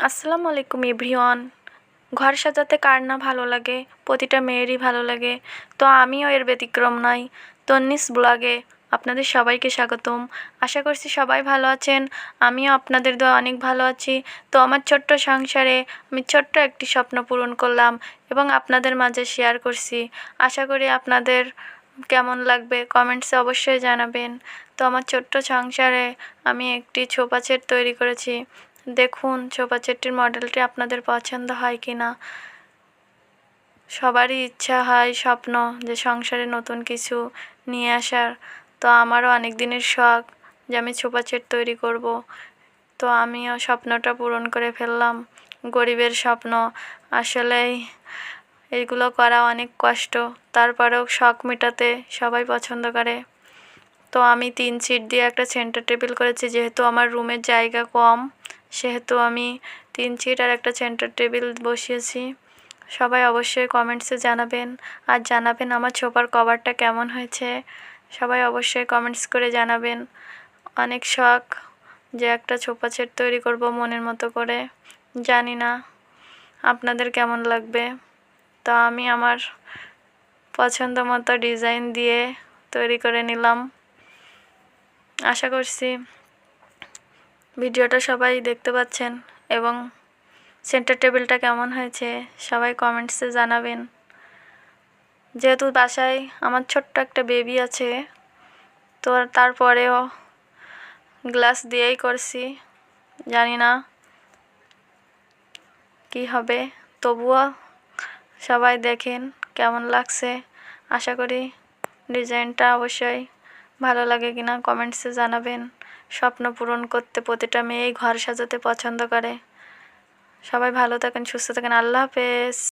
আসসালামু আলাইকুম এভরিওয়ান। ঘর সাজাতে কার না ভালো লাগে? প্রতিটা মেয়েরই ভালো লাগে। তো আমিও এর ব্যতিক্রম নই। তন্নিস ব্লগে আপনাদের সবাইকে স্বাগতম। আশা করছি সবাই ভালো আছেন। আমিও আপনাদের দোয়া অনেক ভালো আছি। তো আমার ছোট্ট সংসারে আমি ছোট্ট একটি স্বপ্ন পূরণ করলাম এবং আপনাদের মাঝে শেয়ার করছি। আশা করি আপনাদের কেমন লাগবে কমেন্টসে অবশ্যই জানাবেন। তো আমার ছোট্ট সংসারে আমি একটি ছোপা সেট তৈরি করেছি। দেখুন ছোপা সেটটির মডেলটি আপনাদের পছন্দ হয় কি না? সবারই ইচ্ছা হয় স্বপ্ন যে সংসারে নতুন কিছু নিয়ে আসার। তো আমারও অনেক দিনের শখ যে আমি ছোপা সেট তৈরি করব। তো আমিও স্বপ্নটা পূরণ করে ফেললাম। গরিবের স্বপ্ন। আসলেই এইগুলো করা অনেক কষ্ট। তারপরেও শখ মেটাতে সবাই পছন্দ করে। তো আমি তিন সিট দিয়ে একটা সেন্টার টেবিল করেছি, যেহেতু আমার রুমের জায়গা কম। সেহেতু আমি তিন সিট আর একটা সেন্টার টেবিল বসিয়েছি। সবাই অবশ্যই কমেন্টসে জানাবেন। আর জানাবেন আমার ছোপার কভারটা কেমন হয়েছে। সবাই অবশ্যই কমেন্টস করে জানাবেন। অনেক শখ যে একটা ছোপা সেট তৈরি করব মনের মতো করে। জানি না আপনাদের কেমন লাগবে। তো আমি আমার পছন্দ মতো ডিজাইন দিয়ে তৈরি করে নিলাম। আশা করছি ভিডিওটা সবাই দেখতে পাচ্ছেন এবং সেন্টার টেবিলটা কেমন হয়েছে সবাই কমেন্টসে জানাবেন। যেহেতু বাসায় আমার ছোট্ট একটা বেবি আছে, তো তারপরেও গ্লাস দিয়েই করছি, জানি না কি হবে। তবুও সবাই দেখেন কেমন লাগছে। আশা করি ডিজাইনটা অবশ্যই ভালো লাগে কিনা কমেন্টসে জানাবেন। স্বপ্ন পূরণ করতে প্রতিটা মেয়েই ঘর সাজাতে পছন্দ করে। সবাই ভালো থাকেন, সুস্থ থাকেন। আল্লাহ হাফেজ।